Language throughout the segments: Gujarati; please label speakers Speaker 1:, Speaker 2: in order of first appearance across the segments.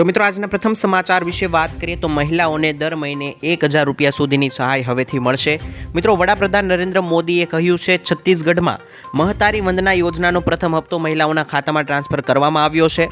Speaker 1: તો મિત્રો, આજના પ્રથમ સમાચાર વિશે વાત કરીએ તો મહિલાઓને દર મહિને એક હજાર રૂપિયા સુધીની સહાય હવેથી મળશે. મિત્રો, વડાપ્રધાન નરેન્દ્ર મોદીએ કહ્યું છે, છત્તીસગઢમાં મહતારી વંદના યોજનાનો પ્રથમ હપ્તો મહિલાઓના ખાતામાં ટ્રાન્સફર કરવામાં આવ્યો છે.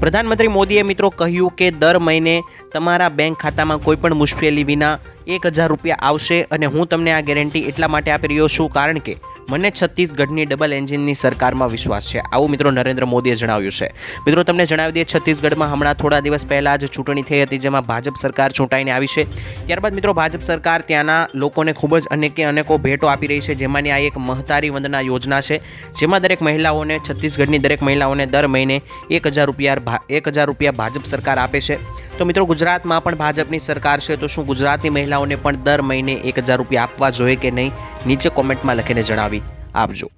Speaker 1: પ્રધાનમંત્રી મોદીએ મિત્રો કહ્યું કે, દર મહિને તમારા બેંક ખાતામાં કોઈપણ મુશ્કેલી વિના એક હજાર રૂપિયા આવશે અને હું તમને આ ગેરંટી એટલા માટે આપી રહ્યો છું, કારણ કે મને છત્તીસગઢની ડબલ એન્જિનની સરકારમાં વિશ્વાસ છે. આવું મિત્રો નરેન્દ્ર મોદીએ જણાવ્યું છે. મિત્રો, તમને જણાવી દઈએ, છત્તીસગઢમાં હમણાં થોડા દિવસ પહેલાં જ ચૂંટણી થઈ હતી, જેમાં ભાજપ સરકાર ચૂંટાઈને આવી છે. ત્યારબાદ મિત્રો, ભાજપ સરકાર ત્યાંના લોકોને ખૂબ જ અનેકે અનેકો ભેટો આપી રહી છે, જેમાંની આ એક મહતારી વંદના યોજના છે, જેમાં દરેક મહિલાઓને, છત્તીસગઢની દરેક મહિલાઓને દર મહિને એક હજાર રૂપિયા એક હજાર રૂપિયા ભાજપ સરકાર આપે છે. તો મિત્રો ગુજરાતમાં પણ ભાજપની સરકાર છે, તો શું ગુજરાતની મહિલાઓને પણ દર મહિને એક હજાર રૂપિયા આપવા જોઈએ કે નહીં? નીચે કોમેન્ટમાં લખીને જણાવી આપજો.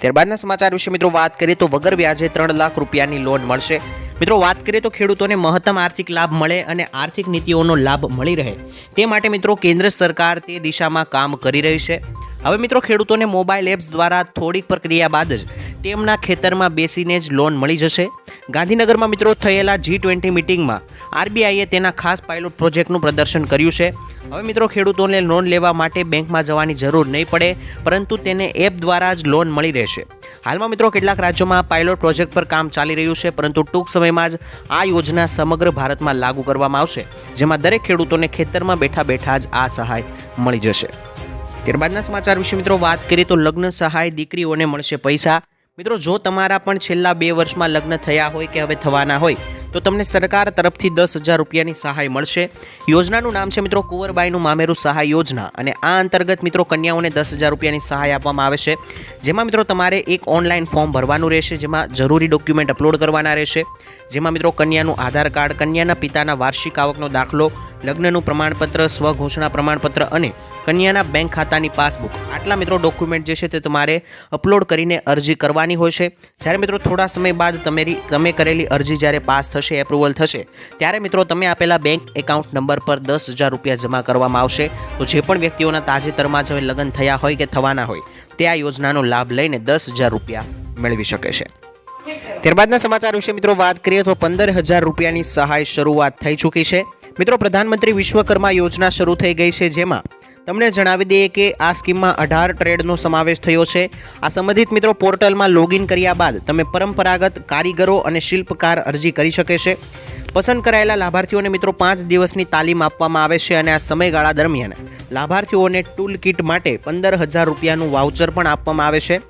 Speaker 1: ત્યારબાદના સમાચાર વિશે મિત્રો વાત કરીએ તો વગર વ્યાજે ત્રણ લાખ રૂપિયાની લોન મળશે. મિત્રો વાત કરીએ તો ખેડૂતોને મહત્તમ આર્થિક લાભ મળે અને આર્થિક નીતિઓનો લાભ મળી રહે. તે માટે મિત્રો કેન્દ્ર સરકાર તે દિશામાં કામ કરી રહી છે. હવે મિત્રો, ખેડૂતોને મોબાઈલ એપ્સ દ્વારા થોડીક પ્રક્રિયા બાદ જ તેમના ખેતરમાં બેસીને જ લોન મળી જશે. ગાંધીનગરમાં મિત્રો, થયેલા જી ટ્વેન્ટી મિટિંગમાં આરબીઆઈએ તેના ખાસ પાયલોટ પ્રોજેક્ટનું પ્રદર્શન કર્યું છે. હવે મિત્રો, ખેડૂતોને લોન લેવા માટે બેંકમાં જવાની જરૂર નહીં પડે, પરંતુ તેને એપ દ્વારા જ લોન મળી રહેશે. હાલમાં મિત્રો, કેટલાક રાજ્યોમાં પાયલોટ પ્રોજેક્ટ પર કામ ચાલી રહ્યું છે, પરંતુ ટૂંક સમયમાં જ આ યોજના સમગ્ર ભારતમાં લાગુ કરવામાં આવશે, જેમાં દરેક ખેડૂતોને ખેતરમાં બેઠા બેઠા જ આ સહાય મળી જશે. ત્યારબાદના સમાચાર વિશે મિત્રો વાત કરીએ તો લગ્ન સહાય દીકરીઓને મળશે પૈસા. મિત્રો, જો તમારા પણ છેલ્લા બે વર્ષમાં લગ્ન થયા હોય કે હવે થવાના હોય તો તમને સરકાર તરફથી દસ હજાર રૂપિયાની સહાય મળશે. યોજનાનું નામ છે મિત્રો કુંવરબાઈનું મામેરું સહાય યોજના અને આ અંતર્ગત મિત્રો કન્યાઓને દસ હજાર રૂપિયાની સહાય આપવામાં આવે છે. જેમાં મિત્રો તમારે એક ઓનલાઈન ફોર્મ ભરવાનું રહેશે, જેમાં જરૂરી ડોક્યુમેન્ટ અપલોડ કરવાના રહેશે. જેમાં મિત્રો કન્યાનું આધાર કાર્ડ, કન્યાના પિતાના વાર્ષિક આવકનો દાખલો, લગ્નનું પ્રમાણપત્ર, સ્વઘોષણા પ્રમાણપત્ર અને કન્યાના બેંક ખાતાની પાસબુક. આટલા મિત્રો ડોક્યુમેન્ટ જે છે તે તમારે અપલોડ કરીને અરજી કરવાની હોય છે. જ્યારે મિત્રો થોડા સમય બાદ તમારી તમે કરેલી અરજી જ્યારે પાસ થશે એપ્રુવલ થશે. ત્યારે મિત્રો તમે આપેલા બેંક એકાઉન્ટ નંબર પર દસ હજાર રૂપિયા જમા કરવામાં આવશે. તો જે પણ વ્યક્તિઓના તાજેતરમાં જ હવે લગ્ન થયા હોય કે થવાના હોય, તે આ યોજનાનો લાભ લઈને દસ હજાર રૂપિયા મેળવી શકે છે. ત્યારબાદના સમાચાર વિશે મિત્રો વાત કરીએ તો પંદર હજાર રૂપિયાની સહાય શરૂઆત થઈ ચૂકી છે. મિત્રો, પ્રધાનમંત્રી વિશ્વકર્મા યોજના શરૂ થઈ ગઈ છે, જેમાં તમને જણાવી દઈએ કે આ સ્કીમમાં અઢાર ટ્રેડનો સમાવેશ થયો છે. આ સંબંધિત મિત્રો પોર્ટલમાં લોગિન કર્યા બાદ તમે પરંપરાગત કારીગરો અને શિલ્પકાર અરજી કરી શકે છે. પસંદ કરાયેલા લાભાર્થીઓને મિત્રો પાંચ દિવસની તાલીમ આપવામાં આવે છે અને આ સમયગાળા દરમિયાન લાભાર્થીઓને ટૂલ કિટ માટે પંદર હજાર રૂપિયાનું વાઉચર પણ આપવામાં આવે છે.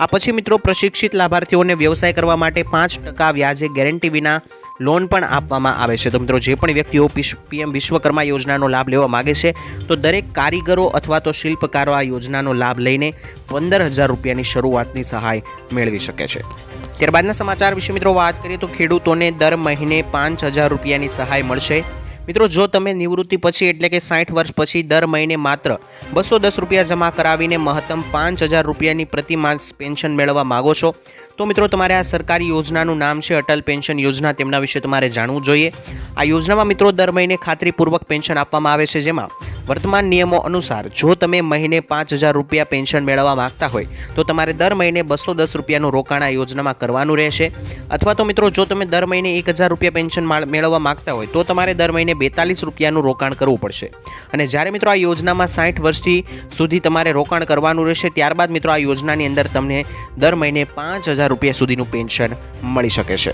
Speaker 1: આ પછી મિત્રો પ્રશિક્ષિત લાભાર્થીઓને વ્યવસાય કરવા માટે પાંચ ટકા વ્યાજે ગેરંટી વિના લોન પણ આપવામાં આવે છે. તો મિત્રો, જે પણ વ્યક્તિઓ પીએમ વિશ્વકર્મા યોજનાનો લાભ લેવા માગે છે, તો દરેક કારીગરો અથવા તો શિલ્પકારો આ યોજનાનો લાભ લઈને પંદર હજાર રૂપિયાની શરૂઆતની સહાય મેળવી શકે છે. ત્યારબાદના સમાચાર વિશે મિત્રો વાત કરીએ તો ખેડૂતોને દર મહિને પાંચ હજાર રૂપિયાની સહાય મળશે. મિત્રો, જો તમે નિવૃત્તિ પછી, એટલે કે સાઠ વર્ષ પછી, દર મહિને માત્ર બસો દસ રૂપિયા જમા કરાવીને મહત્તમ પાંચ હજાર રૂપિયાની પ્રતિ માસ પેન્શન મેળવવા માગો છો, તો મિત્રો, તમારે આ સરકારી યોજનાનું નામ છે અટલ પેન્શન યોજના. તેમના વિશે તમારે જાણવું જોઈએ. આ યોજનામાં મિત્રો, દર મહિને ખાતરીપૂર્વક પેન્શન આપવામાં આવે છે, જેમાં વર્તમાન નિયમો અનુસાર જો તમે મહિને પાંચ હજાર રૂપિયા પેન્શન મેળવવા માંગતા હોય, તો તમારે દર મહિને બસો દસ રૂપિયાનું રોકાણ આ યોજનામાં કરવાનું રહેશે. અથવા તો મિત્રો, જો તમે દર મહિને એક હજાર રૂપિયા પેન્શન માળ- મેળવવા માંગતા હોય, તો તમારે દર મહિને બેતાલીસ રૂપિયાનું રોકાણ કરવું પડશે. અને જ્યારે મિત્રો, આ યોજનામાં સાઠ વર્ષથી સુધી તમારે રોકાણ કરવાનું રહેશે, ત્યારબાદ મિત્રો, આ યોજનાની અંદર તમને દર મહિને પાંચ હજાર રૂપિયા સુધીનું પેન્શન મળી શકે છે.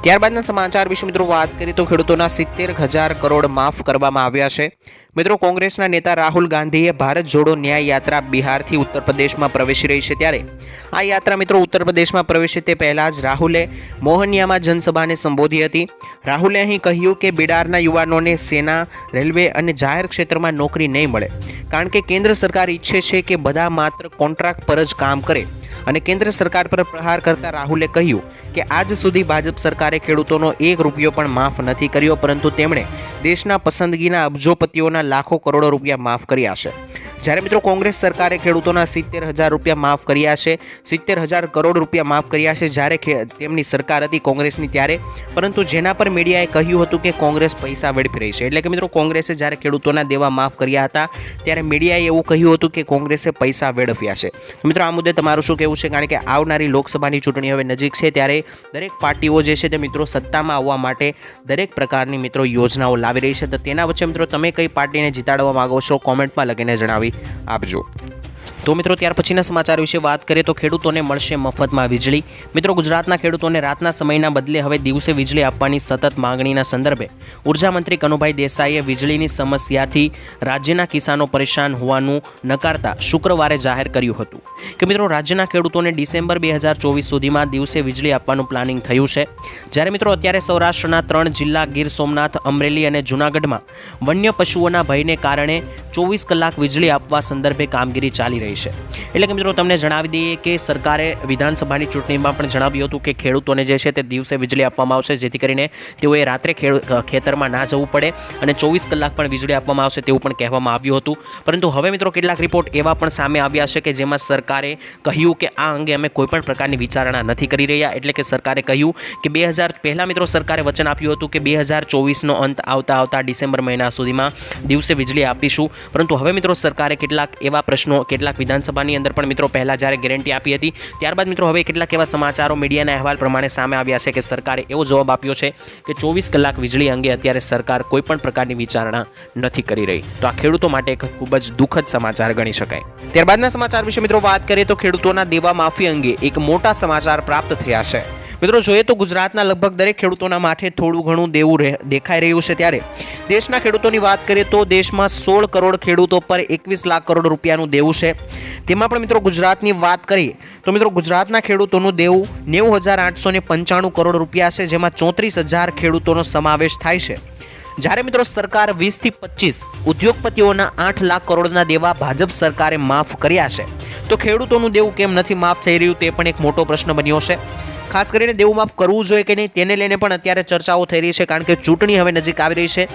Speaker 1: ત્યારબાદના સમાચાર વિશે મિત્રો વાત કરીએ તો ખેડૂતોના સિત્તેર હજાર કરોડ માફ કરવામાં આવ્યા છે. મિત્રો, કોંગ્રેસના નેતા રાહુલ ગાંધીએ ભારત જોડો ન્યાય યાત્રા બિહારથી ઉત્તર પ્રદેશમાં પ્રવેશી રહી છે ત્યારે. આ યાત્રા મિત્રો, ઉત્તર પ્રદેશમાં પ્રવેશે તે પહેલાં જ રાહુલે મોહનિયામાં જનસભાને સંબોધી હતી. રાહુલે અહીં કહ્યું કે બિડારના યુવાનોને સેના, રેલવે અને જાહેર ક્ષેત્રમાં નોકરી નહીં મળે. કારણ કે કેન્દ્ર સરકાર ઈચ્છે છે કે બધા માત્ર કોન્ટ્રાક્ટ પર જ કામ કરે. અને કેન્દ્ર સરકાર પર પ્રહાર કરતા રાહુલે કહ્યું કે આજ સુધી ભાજપ સરકારે ખેડૂતોનો એક રૂપિયો પણ માફ નથી કર્યો, પરંતુ તેમણે દેશના પસંદગીના અબજોપતિઓના લાખો કરોડો રૂપિયા માફ કર્યા છે. જ્યારે મિત્રો કોંગ્રેસ સરકારે ખેડૂતોના સિત્તેર હજાર રૂપિયા માફ કર્યા છે, સિત્તેર હજાર કરોડ રૂપિયા માફ કર્યા છે જ્યારે તેમની સરકાર હતી કોંગ્રેસની ત્યારે, પરંતુ જેના પર મીડિયાએ કહ્યું હતું કે કોંગ્રેસ પૈસા વેડફી રહી છે. એટલે કે મિત્રો કોંગ્રેસે જ્યારે ખેડૂતોના દેવા માફ કર્યા હતા, ત્યારે મીડિયાએ એવું કહ્યું હતું કે કોંગ્રેસે પૈસા વેડફ્યા છે. મિત્રો આ મુદ્દે તમારું શું કહેવું? છે કારણ કે આવનારી લોકસભાની ચૂંટણી હવે નજીક છે ત્યારે દરેક પાર્ટીઓ જે છે તે મિત્રો સત્તામાં આવવા માટે દરેક પ્રકારની મિત્રો યોજનાઓ લાવી રહી છે. તો તેના વચ્ચે મિત્રો તમે કઈ પાર્ટીને જીતાડવા માંગો છો કોમેન્ટમાં લખીને જણાવી આપજો. તો મિત્રો, ત્યાર પછીના સમાચાર વિશે વાત કરીએ તો ખેડૂતોને મળશે મફતમાં વીજળી. મિત્રો, ગુજરાતના ખેડૂતોને રાતના સમયના બદલે હવે દિવસે વીજળી આપવાની સતત માંગણીના સંદર્ભે ઊર્જા મંત્રી કનુભાઈ દેસાઈએ વીજળીની સમસ્યાથી રાજ્યના કિસાનો પરેશાન હોવાનું નકારતા શુક્રવારે જાહેર કર્યું હતું. કે મિત્રો, રાજ્યના ખેડૂતોને ડિસેમ્બર બે હજાર ચોવીસ સુધીમાં દિવસે વીજળી આપવાનું પ્લાનિંગ થયું છે. જ્યારે મિત્રો, અત્યારે સૌરાષ્ટ્રના ત્રણ જિલ્લા ગીર સોમનાથ, અમરેલી અને જૂનાગઢમાં વન્ય પશુઓના ભયને કારણે ચોવીસ કલાક વીજળી આપવા સંદર્ભે કામગીરી ચાલી રહી છે. એટલે કે મિત્રો તમને જણાવી દઈએ કે સરકારે વિધાનસભાની ચૂંટણીમાં પણ જણાવ્યું હતું કે ખેડૂતોને જે છે તે દિવસે વીજળી આપવામાં આવશે, જેથી કરીને તેઓએ રાત્રે ખેતરમાં ના જવું પડે અને ચોવીસ કલાક પણ વીજળી આપવામાં આવશે તેવું પણ કહેવામાં આવ્યું હતું. પરંતુ હવે મિત્રો કેટલાક રિપોર્ટ એવા પણ સામે આવ્યા છે કે જેમાં સરકારે કહ્યું કે આ અંગે અમે કોઈપણ પ્રકારની વિચારણા નથી કરી રહ્યા. એટલે કે સરકારે કહ્યું કે બે હજાર, પહેલાં મિત્રો સરકારે વચન આપ્યું હતું કે બે હજાર ચોવીસનો અંત આવતા આવતા ડિસેમ્બર મહિના સુધીમાં દિવસે વીજળી આપીશું. પરંતુ હવે મિત્રો સરકારે કેટલાક એવા પ્રશ્નો, કેટલાક વિધાનસભાની અંદર પણ મિત્રો પહેલાં જ્યારે ગેરંટી આપી હતી, ત્યારબાદ મિત્રો હવે કેટલાક એવા સમાચારો મીડિયાના અહેવાલ પ્રમાણે સામે આવ્યા છે કે સરકારે એવો જવાબ આપ્યો છે કે ચોવીસ કલાક વીજળી અંગે અત્યારે સરકાર કોઈ પણ પ્રકારની વિચારણા નથી કરી રહી. તો આ ખેડૂતો માટે એક ખૂબ જ દુઃખદ સમાચાર ગણી શકાય. ત્યારબાદના સમાચાર વિશે મિત્રો વાત કરીએ તો ખેડૂતોના દેવા માફી અંગે એક મોટા સમાચાર પ્રાપ્ત થયા છે. મિત્રો, જોઈએ તો ગુજરાતના લગભગ દરેક ખેડૂતોના માથે થોડું ઘણું દેવું દેખાઈ રહ્યું છે ત્યારે. દેશના ખેડૂતોની વાત કરીએ તો દેશમાં સોળ કરોડ ખેડૂતો પર એકવીસ લાખ કરોડ રૂપિયાનું દેવું છે. તેમાં પણ મિત્રો, ગુજરાતની વાત કરીએ તો મિત્રો, ગુજરાતના ખેડૂતોનું દેવું નેવું હજાર આઠસો પંચાણું કરોડ રૂપિયા છે, જેમાં ચોત્રીસ હજાર ખેડૂતોનો સમાવેશ થાય છે. જ્યારે મિત્રો સરકાર વીસથી પચીસ, ઉદ્યોગપતિઓના આઠ લાખ કરોડના દેવા ભાજપ સરકારે માફ કર્યા છે. તો ખેડૂતોનું દેવું કેમ નથી માફ થઈ રહ્યું તે પણ એક મોટો પ્રશ્ન બન્યો છે. ખાસ કરીને દેવું માફ કરવું જોઈએ કે નહીં તેને લઈને પણ અત્યારે ચર્ચાઓ થઈ રહી છે કારણ કે ચૂંટણી હવે નજીક આવી રહી છે.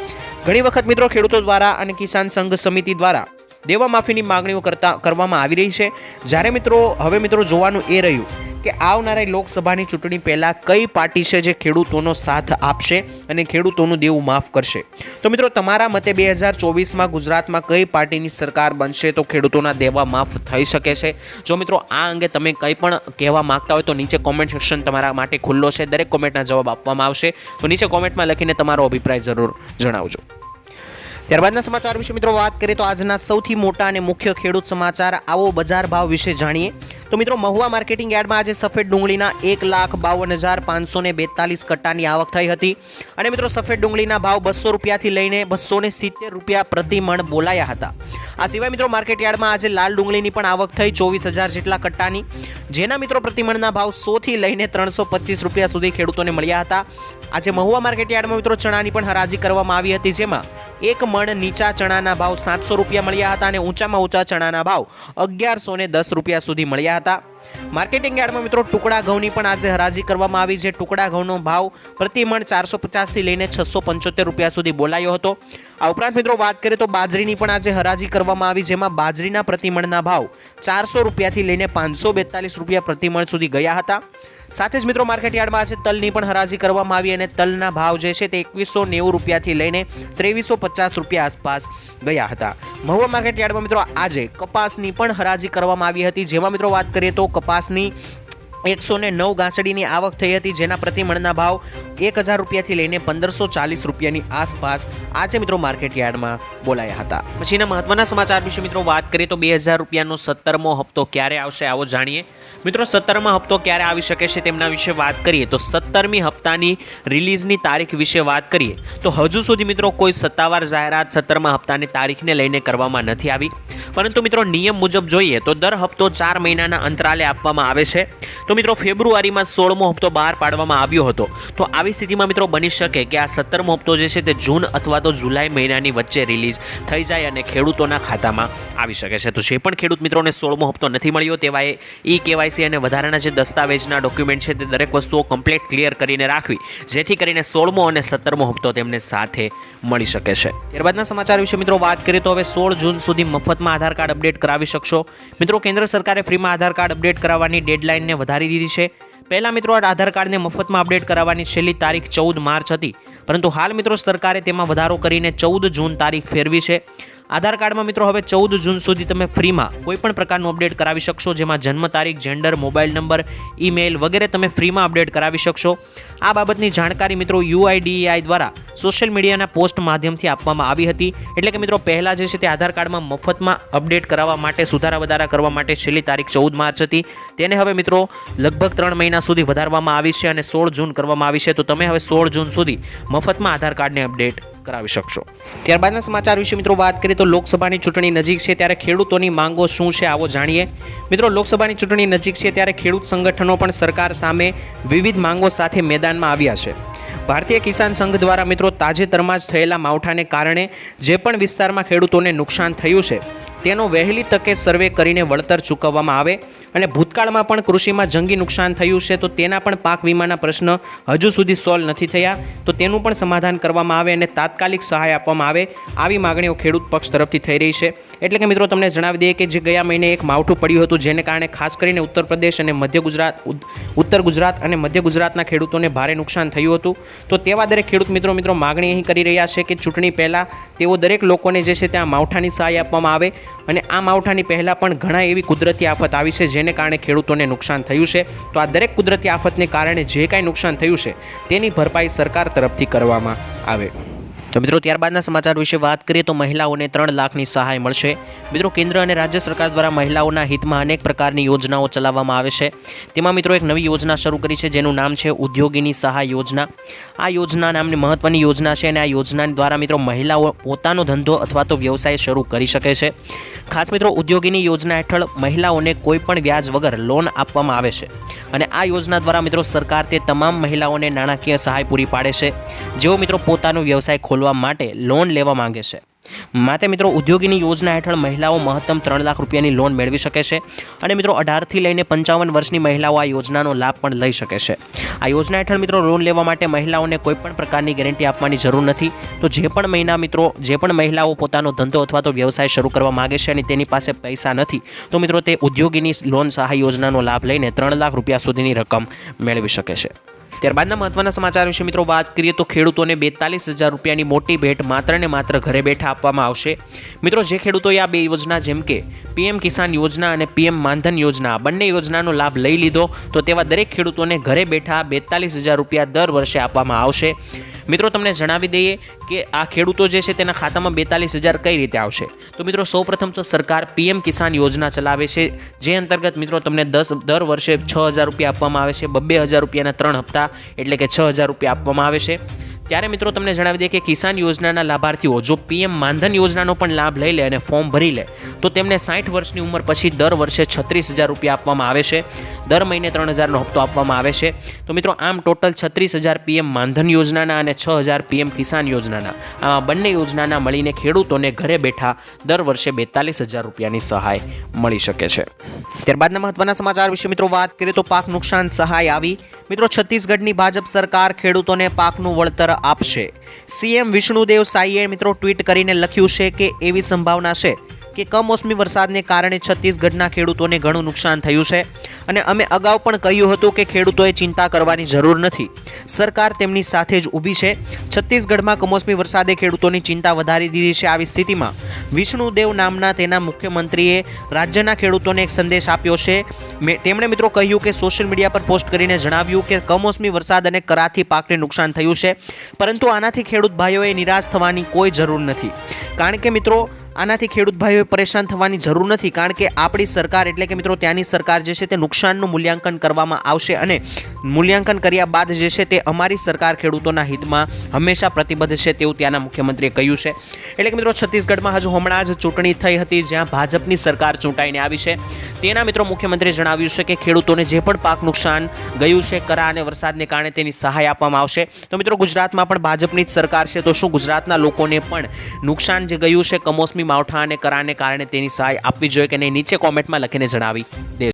Speaker 1: ઘણી વખત મિત્રો ખેડૂતો દ્વારા અને કિસાન સંઘ સમિતિ દ્વારા દેવા માફીની માગણીઓ કરતા કરવામાં આવી રહી છે. જ્યારે મિત્રો, હવે મિત્રો જોવાનું એ રહ્યું કે આવનારી લોકસભાની ચૂંટણી પહેલાં કઈ પાર્ટી છે જે ખેડૂતોનો સાથ આપશે અને ખેડૂતોનું દેવું માફ કરશે? તો મિત્રો, તમારા મતે બે હજાર ચોવીસમાં ગુજરાતમાં કઈ પાર્ટીની સરકાર બનશે તો ખેડૂતોના દેવા માફ થઈ શકે છે? જો મિત્રો, આ અંગે તમે કંઈ પણ કહેવા માંગતા હોય તો નીચે કોમેન્ટ સેક્શન તમારા માટે ખુલ્લો છે. દરેક કોમેન્ટના જવાબ આપવામાં આવશે. તો નીચે કોમેન્ટમાં લખીને તમારો અભિપ્રાય જરૂર જણાવજો. ત્યારબાદના સમાચાર વિશે મિત્રો વાત કરીએ તો આજના સૌથી મોટા અને મુખ્ય ખેડૂત સમાચાર આવો બજાર ભાવ વિશે જાણીએ. તો મિત્રો, મહુવા માર્કેટિંગ યાર્ડમાં આજે સફેદ ડુંગળીના એક લાખ બાવન હજાર પાંચસો ને બેતાલીસ કટ્ટાની આવક થઈ હતી. અને મિત્રો, સફેદ ડુંગળીના ભાવ બસો રૂપિયાથી લઈને બસો ને સિત્તેર રૂપિયા પ્રતિ મણ બોલાયા હતા. આ સિવાય મિત્રો, માર્કેટ યાર્ડમાં આજે લાલ ડુંગળીની પણ આવક થઈ ચોવીસ હજાર જેટલા કટ્ટાની. જેના મિત્રો પ્રતિમણના ભાવ સોથી લઈને ત્રણસો પચીસ રૂપિયા સુધી ખેડૂતોને મળ્યા હતા. આજે મહુવા માર્કેટ યાર્ડમાં મિત્રો, ચણાની પણ હરાજી કરવામાં આવી હતી, જેમાં એક મણ નીચા ચણાના ભાવ સાતસો રૂપિયા મળ્યા હતા અને ઊંચામાં ઊંચા ચણાના ભાવ અગિયારસો ને દસ રૂપિયા સુધી મળ્યા હતા. માર્કેટિંગ યાર્ડમાં મિત્રો ટુકડા ઘઉંની પણ આજે હરાજી કરવામાં આવી છે. ટુકડા ઘઉંનો ભાવ પ્રતિ મણ ચારસો પચાસથી લઈને છસો પંચોતેર રૂપિયા સુધી બોલાયો હતો. આ ઉપરાંત મિત્રો વાત કરીએ તો બાજરીની પણ આજે હરાજી કરવામાં આવી, જેમાં બાજરીના પ્રતિમણના ભાવ ચારસો રૂપિયાથી લઈને પાંચસો બેતાલીસ રૂપિયા પ્રતિમણ સુધી ગયા હતા. સાથે જ મિત્રો માર્કેટ યાર્ડમાં આજે તલની પણ હરાજી કરવામાં આવી અને તલના ભાવ જે છે તે એકવીસો નેવું રૂપિયાથી લઈને ત્રેવીસો પચાસ રૂપિયા આસપાસ ગયા હતા. મહુવા માર્કેટયાર્ડમાં મિત્રો આજે કપાસની પણ હરાજી કરવામાં આવી હતી. જેમાં મિત્રો વાત કરીએ તો કપાસની એકસો ને નવ ગાંસડીની આવક થઈ હતી, જેના પ્રતિમણના ભાવ એક હજાર રૂપિયાથી લઈને પંદરસો ચાલીસ રૂપિયાની આસપાસ આજે મિત્રો માર્કેટ યાર્ડમાં બોલાયા હતા. પછીના મહત્વના સમાચાર વિશે મિત્રો વાત કરીએ તો બે હજાર રૂપિયાનો સત્તરમો હપ્તો ક્યારે આવશે આવો જાણીએ. મિત્રો સત્તરમા હપ્તો ક્યારે આવી શકે છે તેમના વિશે વાત કરીએ તો સત્તરમી હપ્તાની રિલીઝની તારીખ વિશે વાત કરીએ તો હજુ સુધી મિત્રો કોઈ સત્તાવાર જાહેરાત સત્તરમા હપ્તાની તારીખને લઈને કરવામાં નથી આવી. પરંતુ મિત્રો નિયમ મુજબ જોઈએ તો દર હપ્તો ચાર મહિનાના અંતરાલે આપવામાં આવે છે. તો મિત્રો ફેબ્રુઆરીમાં સોળમો હપ્તો બહાર પાડવામાં આવ્યો હતો. તો આવી સ્થિતિમાં મિત્રો બની શકે કે આ સત્તરમો હપ્તો જે છે તે જૂન અથવા તો જુલાઈ મહિનાની વચ્ચે રિલીઝ થઈ જાય અને ખેડૂતોના ખાતામાં આવી શકે છે. તો જે પણ ખેડૂત મિત્રોને સોળમો હપ્તો નથી મળ્યો તેવાએ ઈ કેવાયસી અને વધારાના જે દસ્તાવેજના ડોક્યુમેન્ટ છે તે દરેક વસ્તુઓ કમ્પ્લીટ ક્લિયર કરીને રાખવી, જેથી કરીને સોળમો અને સત્તરમો હપ્તો તેમને સાથે મળી શકે છે. ત્યારબાદના સમાચાર વિશે મિત્રો વાત કરીએ તો હવે સોળ જૂન સુધી મફતમાં આધાર કાર્ડ અપડેટ કરાવી શકશો. મિત્રો, કેન્દ્ર સરકારે ફ્રીમાં આધાર કાર્ડ અપડેટ કરાવવાની ડેડલાઇનને વધારી દીધી છે. પહેલા મિત્રો આધાર કાર્ડને મફતમાં અપડેટ કરાવવાની છેલ્લી તારીખ ચૌદ માર્ચ હતી. પરંતુ હાલ મિત્રો સરકારે તેમાં વધારો કરીને ચૌદ જૂન તારીખ ફેરવી છે. આધાર કાર્ડમાં મિત્રો હવે ચૌદ જૂન સુધી તમે ફ્રીમાં કોઈ પણ પ્રકારનું અપડેટ કરાવી શકશો, જેમાં જન્મ તારીખ જેન્ડર મોબાઈલ નંબર ઈમેલ વગેરે તમે ફ્રીમાં અપડેટ કરાવી શકશો. આ બાબતની જાણકારી મિત્રો યુઆઈડીએઆઈ દ્વારા સોશિયલ મીડિયાના પોસ્ટ માધ્યમથી આપવામાં આવી હતી. એટલે કે મિત્રો પહેલાં જે છે તે આધાર કાર્ડમાં મફતમાં અપડેટ કરાવવા માટે, સુધારા વધારા કરવા માટે છેલ્લી તારીખ ચૌદ માર્ચ હતી. તેને હવે મિત્રો લગભગ ત્રણ મહિના સુધી વધારવામાં આવી છે અને સોળ જૂન કરવામાં આવી છે. તો તમે હવે સોળ જૂન સુધી મફતમાં આધાર કાર્ડને અપડેટ કરાવી શકશો. ત્યારબાદના સમાચાર વિશે મિત્રો વાત કરીએ તો લોકસભાની ચૂંટણી નજીક છે ત્યારે ખેડૂતોની માંગો શું છે આવો જાણીએ. મિત્રો, લોકસભાની ચૂંટણી નજીક છે ત્યારે ખેડૂત સંગઠનો પણ સરકાર સામે વિવિધ માંગો સાથે મેદાનમાં આવ્યા છે. ભારતીય કિસાન સંઘ દ્વારા મિત્રો તાજેતરમાં જ થયેલા માવઠાને કારણે જે પણ વિસ્તારમાં ખેડૂતોને નુકસાન થયું છે તેનો વહેલી તકે સર્વે કરીને વળતર ચૂકવવામાં આવે અને ભૂતકાળમાં પણ કૃષિમાં જંગી નુકસાન થયું છે, તો તેના પણ પાક વીમાના પ્રશ્ન હજુ સુધી સોલ્વ નથી થયા. તો તેનું પણ સમાધાન કરવામાં આવે અને તાત્કાલિક સહાય આપવામાં આવે. આવી માગણીઓ ખેડૂત પક્ષ તરફથી થઈ રહી છે. એટલે કે મિત્રો તમને જણાવી દઈએ કે જે ગયા મહિને એક માવઠું પડ્યું હતું, જેને કારણે ખાસ કરીને ઉત્તર પ્રદેશ અને મધ્ય ગુજરાત ઉત્તર ગુજરાત અને મધ્ય ગુજરાતના ખેડૂતોને ભારે નુકસાન થયું હતું. તો તેવા દરેક ખેડૂત મિત્રો મિત્રો માગણી અહીં કરી રહ્યા છે કે ચૂંટણી પહેલાં તેઓ દરેક લોકોને જે છે ત્યાં માવઠાની સહાય આપવામાં આવે અને આ માવઠાની પહેલાં પણ ઘણા એવી કુદરતી આફત આવી છે, જેને કારણે ખેડૂતોને નુકસાન થયું છે. તો આ દરેક કુદરતી આફતને કારણે જે કાંઈ નુકસાન થયું છે, તેની ભરપાઈ સરકાર તરફથી કરવામાં આવે. તો મિત્રો, ત્યારબાદના સમાચાર વિશે વાત કરીએ તો મહિલાઓને ત્રણ લાખની સહાય મળશે. મિત્રો, કેન્દ્ર અને રાજ્ય સરકાર દ્વારા મહિલાઓના હિતમાં અનેક પ્રકારની યોજનાઓ ચલાવવામાં આવે છે. તેમાં મિત્રો, એક નવી યોજના શરૂ કરી છે, જેનું નામ છે ઉદ્યોગીની સહાય યોજના. આ યોજના નામની મહત્વની યોજના છે અને આ યોજના દ્વારા મિત્રો, મહિલાઓ પોતાનો ધંધો અથવા તો વ્યવસાય શરૂ કરી શકે છે. ખાસ મિત્રો, ઉદ્યોગીની યોજના હેઠળ મહિલાઓને કોઈપણ વ્યાજ વગર લોન આપવામાં આવે છે. અને આ યોજના દ્વારા મિત્રો, સરકાર તે તમામ મહિલાઓને નાણાકીય સહાય પૂરી પાડે છે. જેઓ મિત્રો, પોતાનો વ્યવસાય ખોલવા માટે લોન લેવા માંગે છે. માટે મિત્રો ઉદ્યોગીની યોજના હેઠળ મહિલાઓ મહત્તમ ત્રણ લાખ રૂપિયાની લોન મેળવી શકે છે અને મિત્રો અઢારથી લઈને પંચાવન વર્ષની મહિલાઓ આ યોજનાનો લાભ પણ લઈ શકે છે. આ યોજના હેઠળ મિત્રો લોન લેવા માટે મહિલાઓને કોઈપણ પ્રકારની ગેરંટી આપવાની જરૂર નથી. તો જે પણ મહિના મિત્રો, જે પણ મહિલાઓ પોતાનો ધંધો અથવા તો વ્યવસાય શરૂ કરવા માગે છે અને તેની પાસે પૈસા નથી, તો મિત્રો તે ઉદ્યોગીની લોન સહાય યોજનાનો લાભ લઈને ત્રણ લાખ રૂપિયા સુધીની રકમ મેળવી શકે છે. ત્યારબાદના મહત્વના સમાચાર વિશે મિત્રો વાત કરીએ તો ખેડૂતોને બેતાલીસ હજાર રૂપિયાની મોટી ભેટ માત્ર ને માત્ર ઘરે બેઠા આપવામાં આવશે. મિત્રો, જે ખેડૂતોએ આ બે યોજના, જેમ કે પીએમ કિસાન યોજના અને પીએમ માનધન યોજના બંને યોજનાનો લાભ લઈ લીધો, તો તેવા દરેક ખેડૂતોને ઘરે બેઠા બેતાલીસ હજાર રૂપિયા દર વર્ષે આપવામાં આવશે. મિત્રો, તમને જણાવી દઈએ કે આ ખેડૂતો જે છે તેના ખાતામાં બેતાલીસ હજાર કઈ રીતે આવશે? તો મિત્રો, સૌપ્રથમ તો સરકાર પીએમ કિસાન યોજના ચલાવે છે, જે અંતર્ગત મિત્રો તમને દસ, દર વર્ષે છ હજાર રૂપિયા આપવામાં આવે છે, બબ્બે હજાર રૂપિયાના ત્રણ હપ્તા એટલે કે છ હજાર રૂપિયા આપવામાં આવે છે. ત્યારે મિત્રો તમને જણાવી દઈએ કે કિસાન યોજનાના લાભાર્થીઓ, જો પીએમ માનધન યોજનાનો પણ લાભ લઈ લે અને ફોર્મ ભરી લે, તો તેમને સાઠ વર્ષની ઉંમર પછી દર વર્ષે છત્રીસ હજાર રૂપિયા આપવામાં આવે છે. દર મહિને ત્રણ હજારનો હપ્તો આપવામાં આવે છે. તો મિત્રો, આમ ટોટલ છત્રીસ હજાર પીએમ માનધન યોજનાના અને છ હજાર પીએમ કિસાન યોજનાના. આ બંને યોજનાના મળીને ખેડૂતોને ઘરે બેઠા દર વર્ષે બેતાલીસ હજાર રૂપિયાની સહાય મળી શકે છે. ત્યારબાદના મહત્વના સમાચાર વિશે મિત્રો વાત કરીએ તો પાક નુકસાન સહાય આવી. મિત્રો, છત્તીસગઢની ભાજપ સરકાર ખેડૂતોને પાકનું વળતર આપશે. સીએમ વિષ્ણુદેવ સાઈએ મિત્રો ટ્વીટ કરીને લખ્યું છે કે એવી સંભાવના છે. કે કમોસમી વરસાદને કારણે છત્તીસગઢના ખેડૂતોને ઘણું નુકસાન થયું છે. અને અમે અગાઉ પણ કહ્યું હતું કે ખેડૂતોએ ચિંતા કરવાની જરૂર નથી. સરકાર તેમની સાથે જ ઊભી છે. છત્તીસગઢમાં કમોસમી વરસાદે ખેડૂતોની ચિંતા વધારી દીધી છે આવી સ્થિતિમાં. વિષ્ણુદેવ નામના તેના મુખ્યમંત્રીએ રાજ્યના ખેડૂતોને એક સંદેશ આપ્યો છે. તેમણે મિત્રો કહ્યું કે સોશિયલ મીડિયા પર પોસ્ટ કરીને જણાવ્યું કે કમોસમી વરસાદ અને કરાથી પાકને નુકસાન થયું છે. પરંતુ આનાથી ખેડૂત ભાઈઓએ નિરાશ થવાની કોઈ જરૂર નથી. કારણ કે મિત્રો આનાથી ખેડૂત ભાઈઓએ પરેશાન થવાની જરૂર નથી, કારણ કે આપણી સરકાર એટલે કે મિત્રો ત્યાંની સરકાર જે છે તે નુકસાનનું મૂલ્યાંકન કરવામાં આવશે અને મૂલ્યાંકન કર્યા બાદ જે છે તે અમારી સરકાર ખેડૂતોના હિતમાં હંમેશા પ્રતિબદ્ધ છે તેવું ત્યાંના મુખ્યમંત્રીએ કહ્યું છે. એટલે કે મિત્રો છત્તીસગઢમાં હજુ હમણાં જ ચૂંટણી થઈ હતી, જ્યાં ભાજપની સરકાર ચૂંટાઈને આવી છે. તેના મિત્રો મુખ્યમંત્રીએ જણાવ્યું છે કે ખેડૂતોને જે પણ પાક નુકસાન ગયું છે, કરા અને વરસાદને કારણે તેની સહાય આપવામાં આવશે. તો મિત્રો ગુજરાતમાં પણ ભાજપની જ સરકાર છે, તો શું ગુજરાતના લોકોને પણ નુકસાન જે ગયું છે, કમોસમી માવઠા અને કરાને કારણે તેની સહાય આપવી જોઈએ કે નહીં, નીચે કોમેન્ટમાં લખીને જણાવી દે